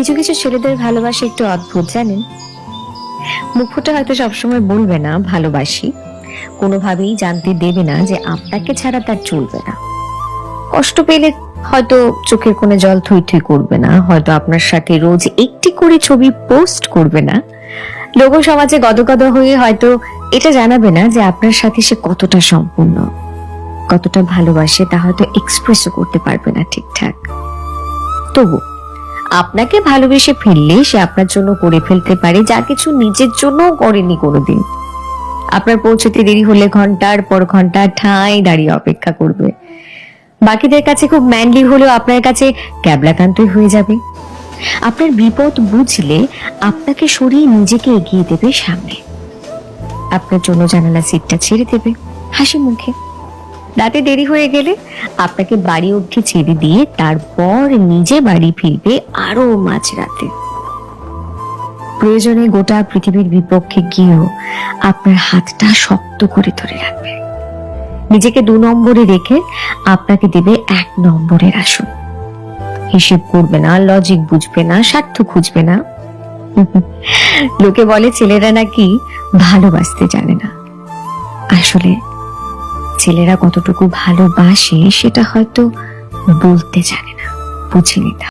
কিছু কিছু ছেলেদের ভালোবাসা একটু অদ্ভুত, জানেন? মুখ ফুটে হয়তো সবসময় বলবে না, ভালোবাসি। কোনোভাবেই জানতে দেবে না যে আপনাকে ছাড়া তার চলবে না। কষ্ট পেলে হয়তো চোখের কোণে জল থুই থুই করবে না, হয়তো আপনার সাথে রোজ একটি করে ছবি পোস্ট করবে না। লোক সমাজে গদগদ হয়ে হয়তো এটা জানাবে না যে আপনার সাথে সে কতটা সম্পূর্ণ। কতটা ভালোবাসে তা হয়তো এক্সপ্রেসও করতে পারবে না ঠিকঠাক। তবু আপনাকে ভালোবেসে ফেললে সে আপনার জন্য করে ফেলতে পারে যা কিছু নিজের জন্যও করেনি কোনোদিন। আপনার পৌঁছতে দেরি হলে ঘণ্টার পর ঘণ্টা ঠাঁই দাঁড়িয়ে অপেক্ষা করবে। বাকিদের কাছে খুব ম্যানলি হলেও আপনার কাছে ক্যাবলাকান্তই হয়ে যাবে। আপনার বিপদ বুঝলে আপনাকে সরিয়ে নিজেকে এগিয়ে দেবে সামনে। আপনার জন্য জানালা সিটটা ছেড়ে দেবে, হাসি মুখে। রাতে দেরি হয়ে গেলে আপনাকে বাড়ি অবধি ছেড়ে দিয়ে তারপর নিজে বাড়ি ফিরবে আরও মাঝরাতে। প্রয়োজনে গোটা পৃথিবীর বিপক্ষে গিয়েও আপনার হাতটা শক্ত করে ধরে রাখবে। নিজেকে দু নম্বরে রেখে আপনাকে দেবে এক নম্বরের আসন। হিসেব করবে না লজিক বুঝবে না, স্বার্থ খুঁজবে না। লোকে বলে, ছেলেরা নাকি ভালোবাসতে জানে না। আসলে ছেলেরা কতটুকু ভালোবাসে সেটা হয়তো বলতে জানে না বুঝিনি তা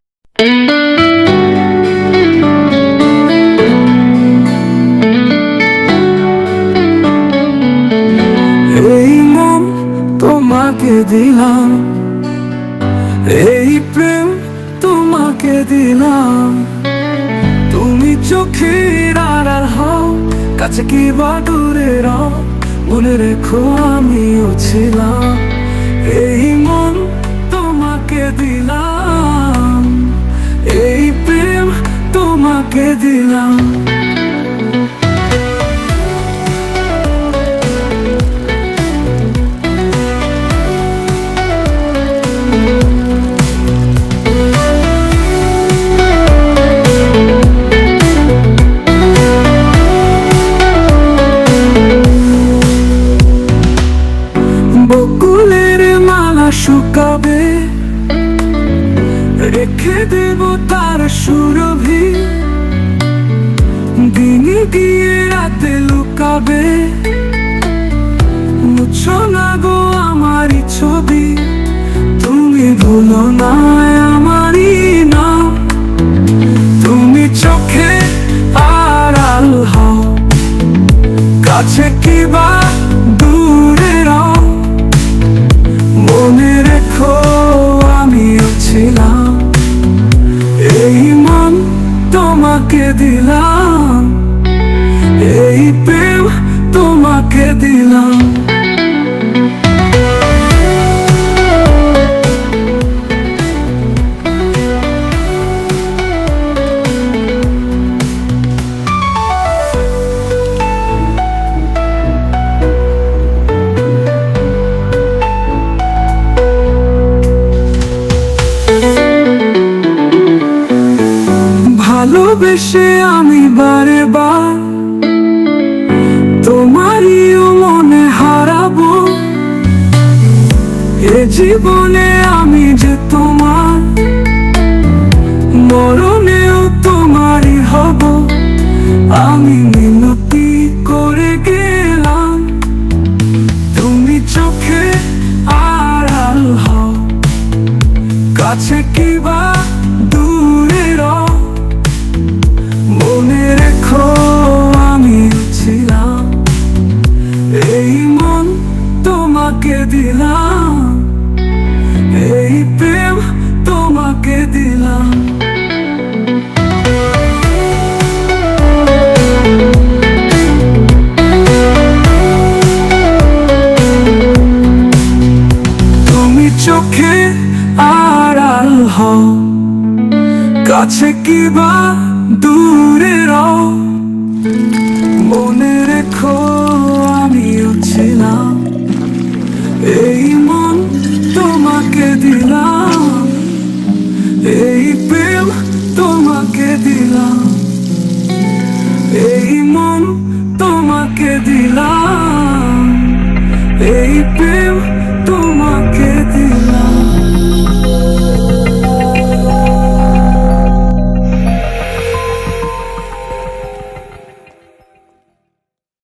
এই মন তোমাকে দিলাম, এই প্রেম তোমাকে দিলাম। তুমি চোখের আড়াল হও, কাছে কি বা দূরে রও মনে রেখো আমিও ছিলাম। শুকাবে। রেখে দেব তার সুরভি। দিনে গিয়ে রাতে লুকাবে। মুছো না গো আমারই ছবি। তুমি ভুলো না তোমাকে দিলাম এই প্রেম তোমাকে দিলাম। ভালোবেসে আমি বারে বার তোমারইও মনে হারাবো। এ জীবনে আমি যে তোমার, মরণেও তোমারই হব। আমি তোমাকে দিলাম। এই প্রেম তোমাকে দিলাম। তুমি চোখে আড়াল হও। কাছে কিবা দূরে রও। মনে রেখো দিলাম এই প্রেম তোমাকে দিলাম এই মন তোমাকে দিলাম এই প্রেম